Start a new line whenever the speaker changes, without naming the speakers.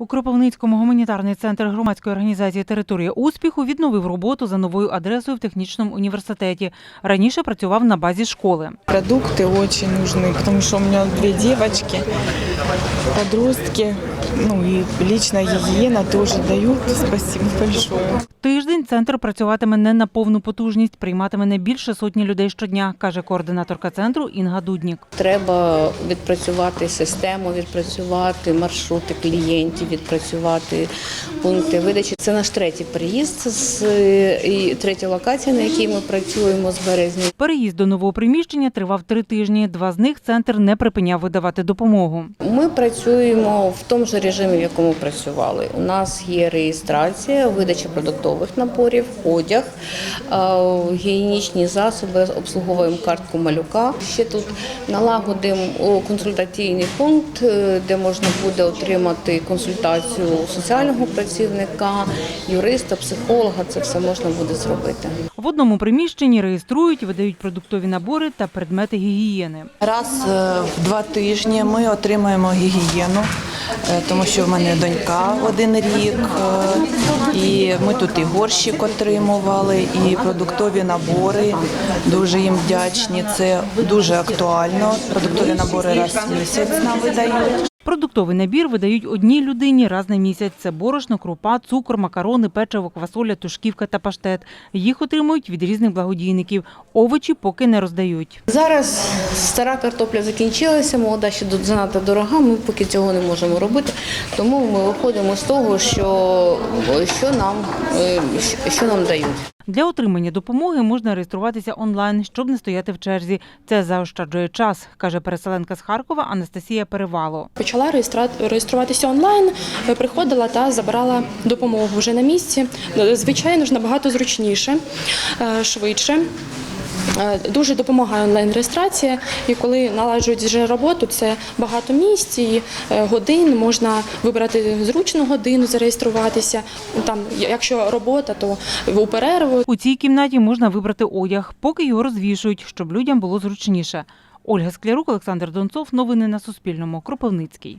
У Кропивницькому гуманітарний центр громадської організації Територія успіху відновив роботу за новою адресою в технічному університеті. Раніше працював на базі школи.
Продукти дуже потрібні, тому що у мене дві дівчатки, подростки, ну і лічна гігієна теж дають. Спасибо большое.
Центр працюватиме не на повну потужність, прийматиме не більше сотні людей щодня, каже координаторка центру Інга Дуднік.
Треба відпрацювати систему, відпрацювати маршрути клієнтів, відпрацювати пункти видачі. Це наш третій приїзд з третя локація, на якій ми працюємо з березня.
Переїзд до нового приміщення тривав три тижні. Два з них центр не припиняв видавати допомогу.
Ми працюємо в тому ж режимі, в якому працювали. У нас є реєстрація, видача продуктових наборів, одяг, е, гігієнічні засоби, обслуговуємо картку малюка. Ще тут налагодимо консультаційний пункт, е, де можна буде отримати консультацію соціального працівника, юриста, психолога. Це все можна буде зробити.
В одному приміщенні реєструють, видають продуктові набори та предмети гігієни.
Раз е, в два тижні ми отримуємо гігієну, тому що в мене донька один рік, е, і ми тут і горщик отримували, і продуктові набори. Дуже їм вдячні. Це дуже актуально. Продуктові набори раз в місяць нам видають.
Продуктовий набір видають одній людині раз на місяць. Це борошно, крупа, цукор, макарони, печиво, квасоля, тушківка та паштет. Їх отримують від різних благодійників. Овочі поки не роздають.
Зараз стара картопля закінчилася, молода ще занадто дорога. Ми поки цього не можемо робити. Тому ми виходимо з того, що, що, нам, е, що нам дають.
Для отримання допомоги можна реєструватися онлайн, щоб не стояти в черзі. Це заощаджує час, каже переселенка з Харкова Анастасія Перевало.
Почала реєструватися онлайн, е, приходила та забирала допомогу вже на місці. Е, Звичайно ж, набагато зручніше, е, швидше. Е, Дуже допомагає онлайн-реєстрація, і коли наладжують вже роботу, це багато місць і е, годин. Можна вибрати зручну годину, зареєструватися. Там, якщо робота, то у перерву.
У цій кімнаті можна вибрати одяг, поки його розвішують, щоб людям було зручніше. Ольга Склярук, Олександр Донцов. Новини на Суспільному. Кропивницький.